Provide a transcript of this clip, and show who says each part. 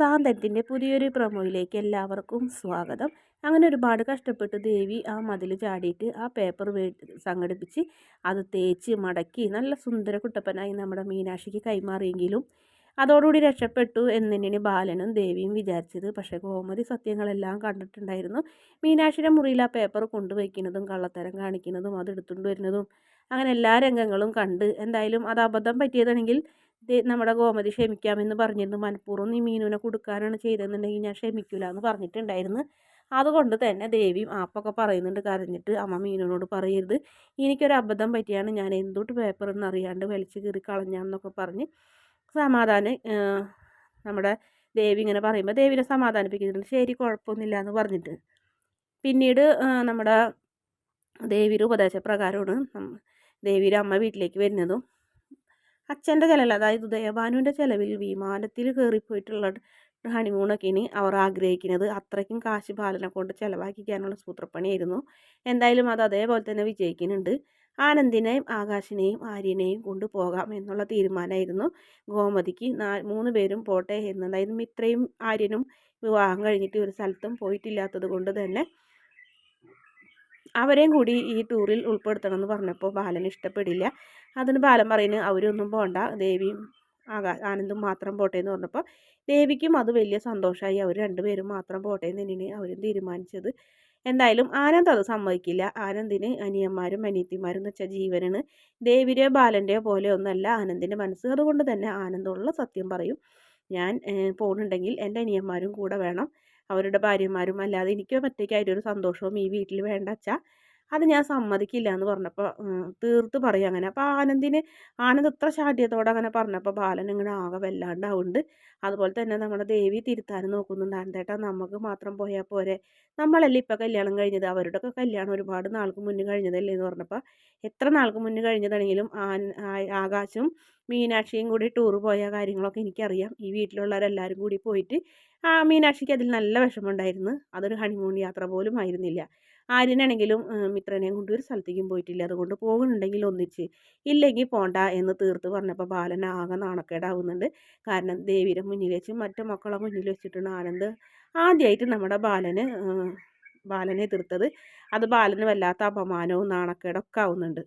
Speaker 1: സാന്തത്തിന്റെ പുതിയൊരു പ്രൊമോയിലേക്ക് എല്ലാവർക്കും സ്വാഗതം. അങ്ങനെ ഒരുപാട് കഷ്ടപ്പെട്ട് ദേവി ആ മതിൽ ചാടിയിട്ട് ആ പേപ്പർ സംഘടിപ്പിച്ച് അത് തേച്ച് മടക്കി നല്ല സുന്ദര കുട്ടപ്പനായി നമ്മുടെ മീനാക്ഷിക്ക് കൈമാറിയെങ്കിലും അതോടുകൂടി രക്ഷപ്പെട്ടു എന്ന് ബാലനും ദേവിയും വിചാരിച്ചത്. പക്ഷേ ഗോമതി സത്യങ്ങളെല്ലാം കണ്ടിട്ടുണ്ടായിരുന്നു. മീനാക്ഷിയുടെ മുറിയിൽ ആ പേപ്പർ കൊണ്ടുവയ്ക്കുന്നതും കള്ളത്തരം കാണിക്കുന്നതും അത് എടുത്തുകൊണ്ട് വരുന്നതും അങ്ങനെ എല്ലാ രംഗങ്ങളും കണ്ട് എന്തായാലും അത് അബദ്ധം പറ്റിയതാണെങ്കിൽ നമ്മുടെ ഗോമതി ക്ഷമിക്കാമെന്ന് പറഞ്ഞിരുന്നു. മനഃപൂർവം നീ മീനുവിനെ കൊടുക്കാനാണ് ചെയ്തതെന്നുണ്ടെങ്കിൽ ഞാൻ ക്ഷമിക്കില്ല എന്ന് പറഞ്ഞിട്ടുണ്ടായിരുന്നു. അതുകൊണ്ട് തന്നെ ദേവിയും ആപ്പൊക്കെ പറയുന്നുണ്ട്. കരഞ്ഞിട്ട് അമ്മ മീനുവിനോട് പറയരുത്. എനിക്കൊരു അബദ്ധം പറ്റിയാണ്. ഞാൻ എന്തൊട്ട് പേപ്പറെന്ന് അറിയാണ്ട് വലിച്ചു കീറി കളഞ്ഞാന്നൊക്കെ പറഞ്ഞ് സമാധാനം നമ്മുടെ ദേവി ഇങ്ങനെ പറയുമ്പോൾ ദേവിനെ സമാധാനിപ്പിക്കുന്നുണ്ട്. ശരി കുഴപ്പമൊന്നുമില്ല എന്ന് പറഞ്ഞിട്ട്. പിന്നീട് നമ്മുടെ ദേവിയുടെ ഉപദേശപ്രകാരമാണ് ദേവിയുടെ അമ്മ വീട്ടിലേക്ക് വരുന്നതും അച്ഛന്റെ ചിലവിൽ അതായത് ഉദയഭാനുവിന്റെ ചിലവിൽ വിമാനത്തിൽ കയറിപ്പോയിട്ടുള്ള ഹണിമൂണൊക്കെ ഇനി അവർ ആഗ്രഹിക്കുന്നത് അത്രയ്ക്കും കാശ് ബാലനെ കൊണ്ട് ചിലവാക്കിക്കാനുള്ള സൂത്രപ്പണിയായിരുന്നു. എന്തായാലും അത് അതേപോലെ തന്നെ വിജയിക്കുന്നുണ്ട്. ആനന്ദിനെയും ആകാശിനെയും ആര്യനെയും കൊണ്ടുപോകാം എന്നുള്ള തീരുമാനമായിരുന്നു. ഗോമതിക്ക് നാ മൂന്ന് പേരും പോട്ടെ എന്ന് അതായത് മിത്രയും ആര്യനും വിവാഹം കഴിഞ്ഞിട്ട് ഒരു സ്ഥലത്തും പോയിട്ടില്ലാത്തത് കൊണ്ട് തന്നെ അവരെയും കൂടി ഈ ടൂറിൽ ഉൾപ്പെടുത്തണം എന്ന് പറഞ്ഞപ്പോൾ ബാലൻ ഇഷ്ടപ്പെടില്ല. അതിന് ബാലൻ പറയുന്നു അവരൊന്നും പോണ്ട ദേവിയും ആകാ ആനന്ദും മാത്രം പോട്ടെ എന്ന് പറഞ്ഞപ്പോൾ ദേവിക്കും അത് വലിയ സന്തോഷമായി. അവർ രണ്ടുപേരും മാത്രം പോട്ടെ എന്ന് തന്നെയാണ് അവരും തീരുമാനിച്ചത് എന്തായാലും ആനന്ദ് അത് സമ്മതിക്കില്ല. ആനന്ദിന് അനിയന്മാരും അനിയത്തിമാരും എന്ന് വെച്ചാൽ ജീവനാണ്. ദേവിയുടെയോ ബാലന്റെയോ പോലെ ഒന്നല്ല ആനന്ദിന്റെ മനസ്സ്. അതുകൊണ്ട് തന്നെ ആനന്ദമുള്ള സത്യം പറയും. ഞാൻ പോകുന്നുണ്ടെങ്കിൽ എന്റെ അനിയന്മാരും കൂടെ വേണം. അവരുടെ ഭാര്യമാരും അല്ലാതെ എനിക്ക് ഒറ്റയ്ക്കായിട്ടൊരു സന്തോഷവും ഈ വീട്ടിൽ വേണ്ട അച്ഛാ. അത് ഞാൻ സമ്മതിക്കില്ല എന്ന് പറഞ്ഞപ്പോൾ തീർത്ത് പറയും അങ്ങനെ. അപ്പോൾ ആനന്ദിന് ആനന്ദ് ഇത്ര ശാഠ്യത്തോടെ അങ്ങനെ പറഞ്ഞപ്പോൾ ബാലൻ ഇങ്ങനെ ആകെ വല്ലാണ്ടാവുന്നുണ്ട് അതുപോലെ തന്നെ നമ്മുടെ ദേവി തിരുത്താനും നോക്കുന്നുണ്ട് ആനന്ദേട്ടാ നമുക്ക് മാത്രം പോയാൽ പോരെ. നമ്മളല്ലേ ഇപ്പോൾ കല്യാണം കഴിഞ്ഞത്? അവരുടെയൊക്കെ കല്യാണം ഒരുപാട് നാൾക്ക് മുന്നേ കഴിഞ്ഞതല്ലേ എന്ന് പറഞ്ഞപ്പോൾ എത്ര നാൾക്ക് മുന്നേ കഴിഞ്ഞതാണെങ്കിലും ആകാശും മീനാക്ഷിയും കൂടി ടൂർ പോയ കാര്യങ്ങളൊക്കെ എനിക്കറിയാം. ഈ വീട്ടിലുള്ളവരെല്ലാവരും കൂടി പോയിട്ട് ആ മീനാക്ഷിക്ക് അതിൽ നല്ല വിഷമമുണ്ടായിരുന്നു. അതൊരു ഹണിമൂൺ യാത്ര പോലും ആയിരുന്നില്ല. ആര്യനാണെങ്കിലും മിത്രനെയും കൊണ്ട് ഒരു സ്ഥലത്തേക്കും പോയിട്ടില്ല. അതുകൊണ്ട് പോകുന്നുണ്ടെങ്കിൽ ഒന്നിച്ച് ഇല്ലെങ്കിൽ പോണ്ട എന്ന് തീർത്ത് പറഞ്ഞപ്പോൾ ബാലൻ ആകെ നാണക്കേടാവുന്നുണ്ട്. കാരണം ദേവിയുടെ മുന്നിൽ വെച്ച് മറ്റു മക്കളെ മുന്നിൽ വെച്ചിട്ടുണ്ട് ആനന്ദ് ആദ്യമായിട്ട് നമ്മുടെ ബാലന് ബാലനെ എതിർത്തത്. അത് ബാലന് വല്ലാത്ത അപമാനവും നാണക്കേടൊക്കെ ആവുന്നുണ്ട്.